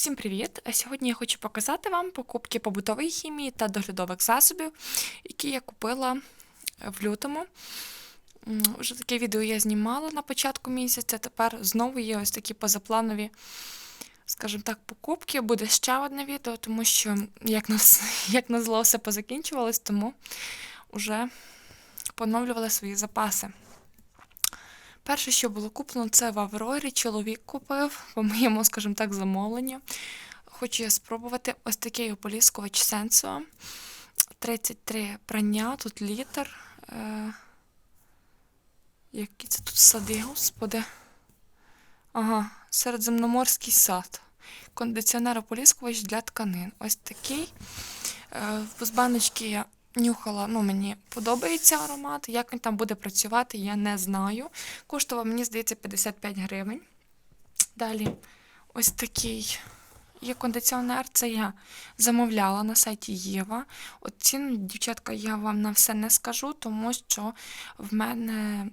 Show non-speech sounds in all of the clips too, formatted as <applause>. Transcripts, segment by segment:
Всім привіт! Сьогодні я хочу показати вам покупки побутової хімії та доглядових засобів, які я купила в лютому. М, Вже таке відео я знімала на початку місяця. Тепер знову є ось такі позапланові, скажімо так, покупки. Буде ще одне відео, тому що, як нас, <laughs> як назло, все позакінчувалось, тому вже поновлювали свої запаси. Перше, що було куплено, це в Аврорі. Чоловік купив, по моєму, скажімо так, замовленню. Хочу я спробувати ось такий ополіскувач Сенсо. 33 прання, тут літр. Е, які це тут сади, господи. Ага, середземноморський сад. Кондиціонер ополіскувач для тканин. Ось такий. Е, з баночки я нюхала, ну мені подобається аромат. Як він там буде працювати, я не знаю. Коштував, мені здається, 55 гривень. Далі ось такий є кондиціонер. Це я замовляла на сайті Єва. От ціну, дівчатка, я вам на все не скажу, тому що в мене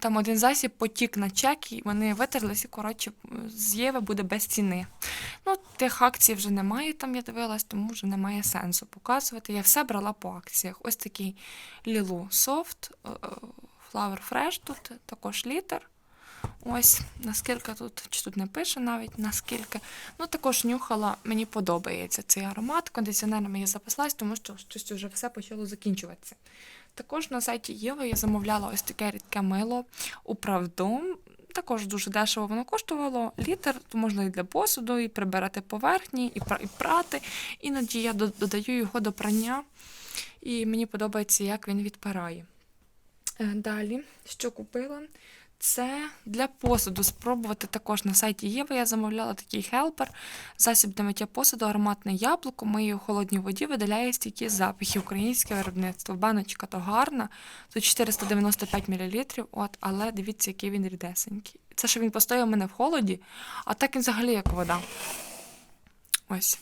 там один засіб потік на чек, і вони витерлися, коротше, з Єви буде без ціни. Ну, тих акцій вже немає, там я дивилась, тому вже немає сенсу показувати. Я все брала по акціях. Ось такий Лілу Софт, е, е, Flower Fresh тут також літр. Ось, наскільки тут, чи тут не пише навіть, наскільки. Ну, також нюхала, мені подобається цей аромат. Кондиціонерами я запаслась, тому що щось вже все почало закінчуватися. Також на сайті Єва я замовляла ось таке рідке мило управдом. Також дуже дешево воно коштувало. Літр, то можна і для посуду, і прибирати поверхні, і і прати. Іноді я додаю його до прання, і мені подобається, як він відпирає. Е, Далі, що купила? Це для посуду. Спробувати також на сайті Єва. Я замовляла такий хелпер, засіб для миття посуду, ароматне яблуко, миє у холодній воді, видаляє стійкі запахи, українське виробництво. Баночка то гарна, тут 495 мл, от, але дивіться, який він рідесенький. Це що він постояв у мене в холоді, а так він взагалі як вода. Ось.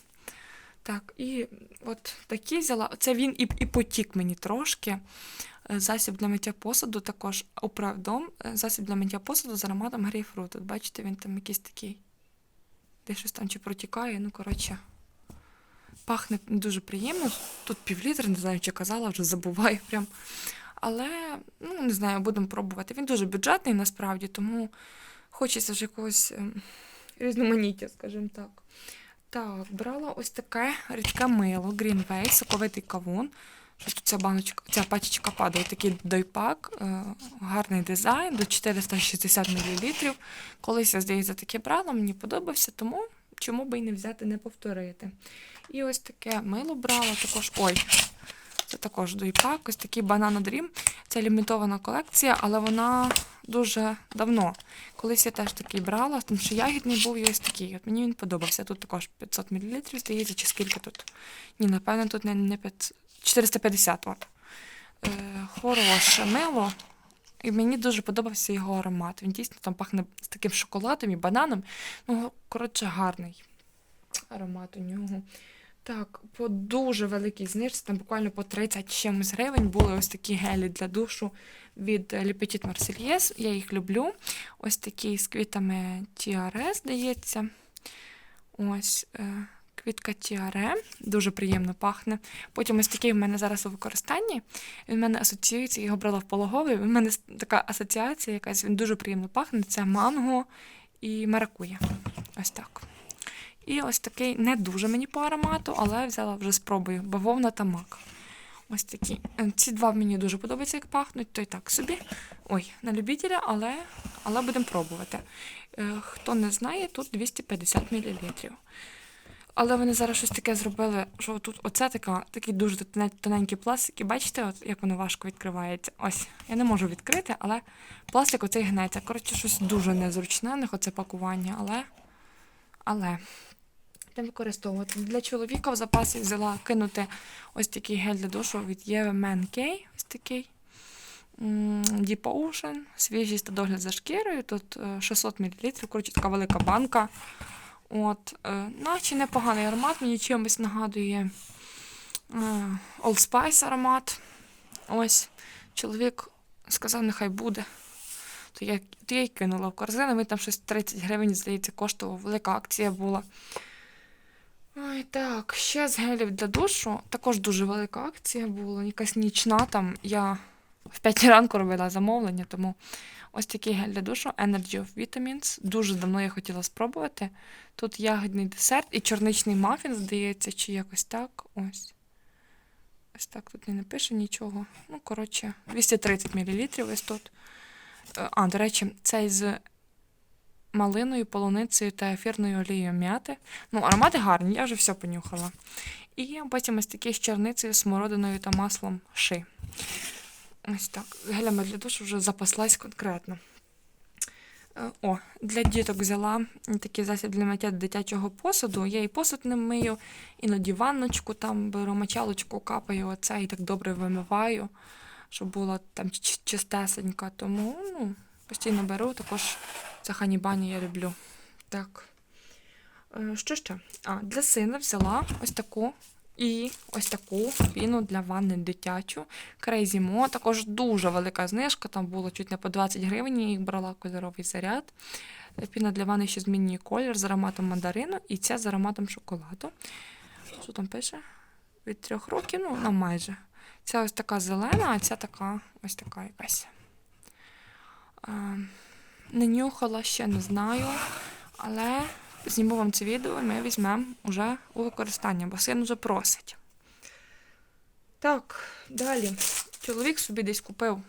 Так, і от такі взяла. Це він і, і потік мені трошки. Е, Засіб для миття посуду також управдом. е, Засіб для миття посуду з ароматом грейпфруту. Бачите, він там якийсь такий. Де щось там чи протікає, ну, коротше. Пахне дуже приємно. Тут півлітра, не знаю, чи казала, вже забуваю <laughs> прям. Але, ну, не знаю, будемо пробувати. Він дуже бюджетний насправді, тому хочеться ж якогось ем, різноманіття, скажімо так. Так, брала ось таке рідке мило, Greenway, соковитий кавун. Що ця баночка, ця пачечка падає, такий дойпак, е, гарний дизайн, до 460 мл. Колись я, здається, таке брала, мені подобався, тому чому би і не взяти, не повторити. І ось таке мило брала, також. Ой, це також дойпак, ось такий Banana Dream. Це лімітована колекція, але вона дуже давно. Колись я теж такий брала, тому що ягідний був і ось такий. От мені він подобався. Тут також 500 мл, здається, чи скільки тут. Ні, напевно, тут не 500, 450. От. Е, хороше мило. І мені дуже подобався його аромат. Він дійсно там пахне з таким шоколадом і бананом. Ну, коротше, гарний аромат у нього. Так, по дуже великій знижці, там буквально по 30 чимось гривень були ось такі гелі для душу від Le Petit Marseillais. Я їх люблю. Ось такі з квітами Тіаре, здається. Ось е, квітка Тіаре. Дуже приємно пахне. Потім ось такий в мене зараз у використанні. Він в мене асоціюється, я його брала в пологовий. В мене така асоціація якась, він дуже приємно пахне. Це манго і маракуя. Ось так. І ось такий не дуже мені по аромату, але взяла вже спробую бавовна та мак. Ось такі. Е, Ці два мені дуже подобаються, як пахнуть, то й так собі. Ой, на любителя, але, але будемо пробувати. Е, Хто не знає, тут 250 мл. Але вони зараз щось таке зробили, що тут оце така, такий дуже тоненький пластик. І бачите, от як воно важко відкривається. Ось, я не можу відкрити, але пластик оцей гнеться. Коротше, щось дуже незручне, них оце пакування, але. Але не використовувати. Для чоловіка в запасі взяла кинути ось такий гель для душу від Man K. Ось такий. Deep Ocean, свіжість та догляд за шкірою. Тут е, 600 мл, коротше, така велика банка. От, наче непоганий аромат, мені чимось нагадує е, Old Spice аромат. Ось, чоловік сказав, нехай буде. то я, то я й кинула в корзину. Ми там щось 30 гривень, здається, коштував. Велика акція була. Ой, так, ще з гелів для душу. Також дуже велика акція була, якась нічна там. Я в 5 ранку робила замовлення, тому ось такий гель для душу Energy of Vitamins. Дуже давно я хотіла спробувати. Тут ягідний десерт і чорничний мафін, здається, чи якось так. Ось. Ось так тут не напише нічого. Ну, коротше, 230 мл ось тут. Е, А, до речі, цей з малиною, полуницею та ефірною олією м'яти. Ну, аромати гарні, я вже все понюхала. І потім ось такий з чорницею, смородиною та маслом ши. Ось так. Гелями для душу вже запаслась конкретно. Е, О, для діток взяла такий засіб для миття дитячого посуду. Я і посуд не мию, іноді ванночку там беру мочалочку, капаю оце і так добре вимиваю, щоб була там чистесенька. Тому ну, постійно беру, також це ханібані я люблю. Так. Е, Що ще? А, для сина взяла ось таку і ось таку піну для ванни дитячу. Crazy Mo. Також дуже велика знижка, там було чуть не по 20 гривень, я їх брала кольоровий заряд. Піна для ванни ще змінює колір з ароматом мандарину і ця з ароматом шоколаду. Що там пише? Від трьох років, ну, на майже. Ця ось така зелена, а ця така ось така якась. Е, Не нюхала ще, не знаю. Але зніму вам це відео і ми візьмемо уже у використання, бо син вже просить. Так, далі. Чоловік собі десь купив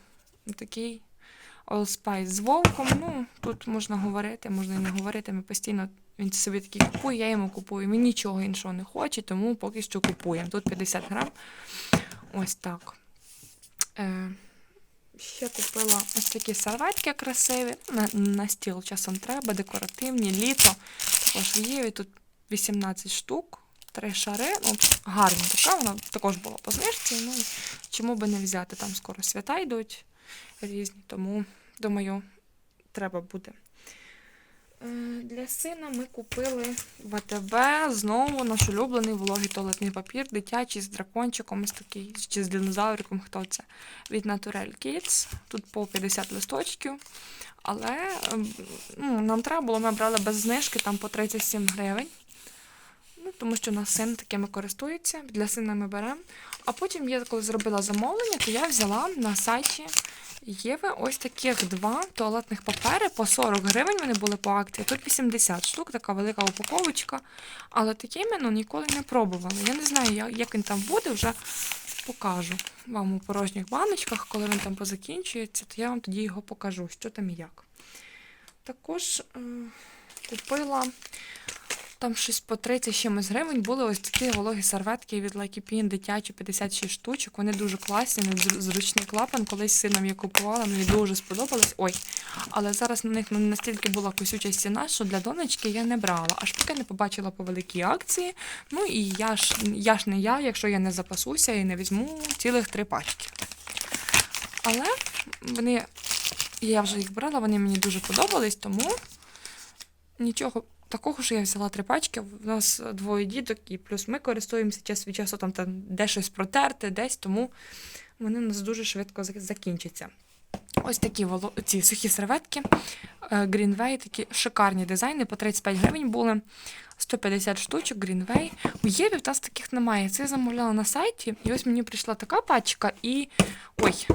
такий Allspice з вовком. Ну, тут можна говорити, можна і не говорити. Ми постійно він собі такий купує, я йому купую. Він нічого іншого не хоче, тому поки що купуємо. Тут 50 грам. Ось так. Е, Ще купила ось такі серветки красиві. На, на стіл часом треба, декоративні, літо. Також в Єві тут 18 штук, три шари. Ну, гарна така, вона також була по знижці. Ну, чому би не взяти? Там скоро свята йдуть різні, тому, думаю, треба буде. Е, Для сина ми купили в АТБ знову наш улюблений вологий туалетний папір, дитячий з дракончиком, ось такий, чи з динозавриком, хто це, від Naturel Kids. Тут по 50 листочків. Але ем, ну, нам треба було, ми брали без знижки там по 37 гривень. Ну, тому що у нас син такими користується, для сина ми беремо. А потім я коли зробила замовлення, то я взяла на сайті Єви ось таких два туалетних папери по 40 гривень. Вони були по акції. Тут 80 штук, така велика упаковочка. Але такими ну, ніколи не пробувала. Я не знаю, як він там буде, вже покажу вам у порожніх баночках, коли він там позакінчується, то я вам тоді його покажу, що там і як. Також е, купила там щось по 30 чимось гривень були ось такі вологі серветки від Pin дитячі 56 штучок. Вони дуже класні, зручний клапан. Колись сином я купувала, мені дуже сподобалось. Ой, але зараз на них настільки була косюча стіна, що для донечки я не брала. Аж поки не побачила по великій акції. Ну і я ж, я ж не я, якщо я не запасуся і не візьму цілих три пачки. Але вони, я вже їх брала, вони мені дуже подобались, тому нічого такого, що я взяла три пачки. У нас двоє діток, і плюс ми користуємося час від часу, там, там де щось протерти, десь, тому вони у нас дуже швидко закінчаться. Ось такі ці сухі серветки. е, Greenway, такі шикарні дизайни, по 35 гривень були. 150 штучок, Greenway. У Єві в нас таких немає. Це я замовляла на сайті, і ось мені прийшла така пачка, і. Ой.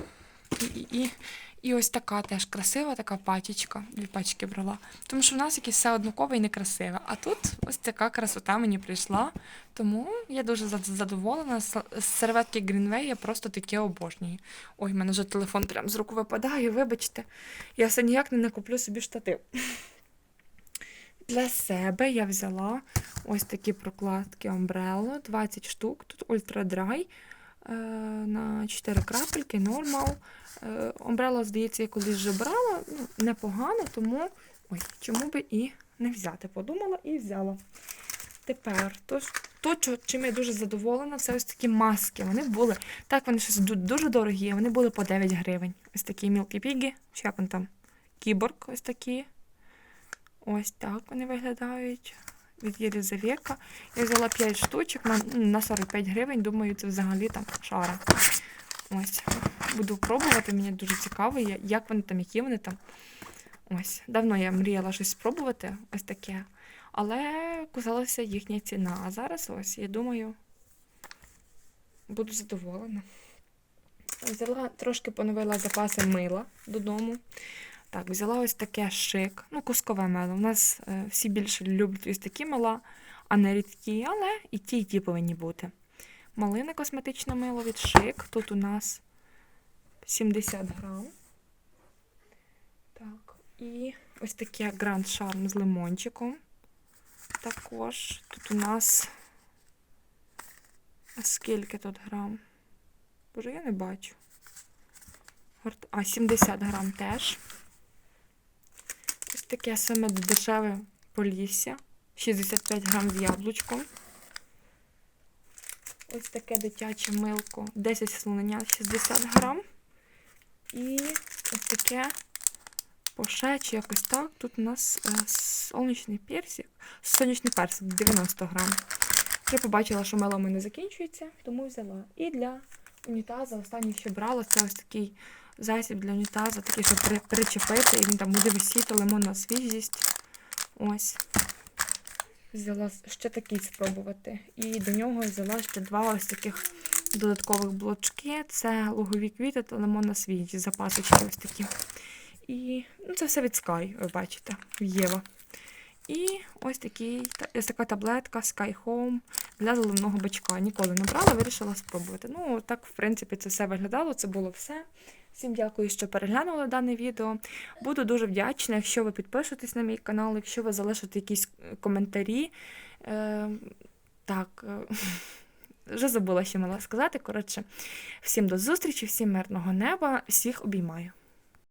І, і, і, і ось така теж красива така пачечка. Дві пачки брала. Тому що в нас якесь все однакове і некрасиве. А тут ось така красота мені прийшла. Тому я дуже задоволена. Серветки Greenway я просто таке обожнюю. Ой, в мене вже телефон прям з рук випадає, вибачте. Я все ніяк не накуплю собі штатив. <laughs> Для себе я взяла ось такі прокладки Umbrella, 20 штук. Тут е, на 4 крапельки, нормал. Е, здається, я колись вже брала. Ну, непогано, тому ой, чому би і не взяти. Подумала і взяла. Тепер, то, то чим я дуже задоволена, це ось такі маски. Вони були, так, вони щось дуже дорогі, вони були по 9 гривень. Ось такі Milky Piggy, чи як вони там, кіборг ось такі. Ось так вони виглядають. Від Єлізавека. Я взяла 5 штучок на, на 45 гривень. Думаю, це взагалі там шара. Ось. Буду пробувати, мені дуже цікаво, як вони там, які вони там. Ось, давно я мріяла щось спробувати, ось таке. Але кусалася їхня ціна. А зараз ось, я думаю, буду задоволена. Взяла, трошки поновила запаси мила додому. Так, взяла ось таке шик, ну, кускове мило. У нас е, всі більше люблять ось такі мила, а не рідкі, але і ті, і ті повинні бути. Малине косметичне мило від шик. Тут у нас 70 грам. Так, і ось таке Grand Charm з лимончиком. Також тут у нас. Скільки тут грам? Боже, я не бачу. А, 70 грам теж. Таке саме дешеве полісся. 65 грам з яблучком. Ось таке дитяче милко. 10 слоненят 60 грам. І ось таке поше, чи якось так. Тут у нас е, сонячний персик. Сонячний персик 90 грам. Я побачила, що мело в мене закінчується, тому взяла. І для унітаза останнє, що брала, це ось такий засіб для унітазу, такий, щоб при- причепити, і він там буде висіти лимонна свіжість. Ось. Взяла ще такий спробувати. І до нього взяла ще два ось таких додаткових блочки. Це лугові квіти та лимонна свіжість, запасочки ось такі. І ну, це все від Sky, ви бачите, Єва. І ось такий, ось така таблетка Sky Home для заливного бачка. Ніколи не брала, вирішила спробувати. Ну, так, в принципі, це все виглядало, це було все. Всім дякую, що переглянули дане відео. Буду дуже вдячна, якщо ви підпишетесь на мій канал, якщо ви залишите якісь коментарі. Е, так, е, <laughs> вже забула, що мала сказати. Коротше, всім до зустрічі, всім мирного неба, всіх обіймаю.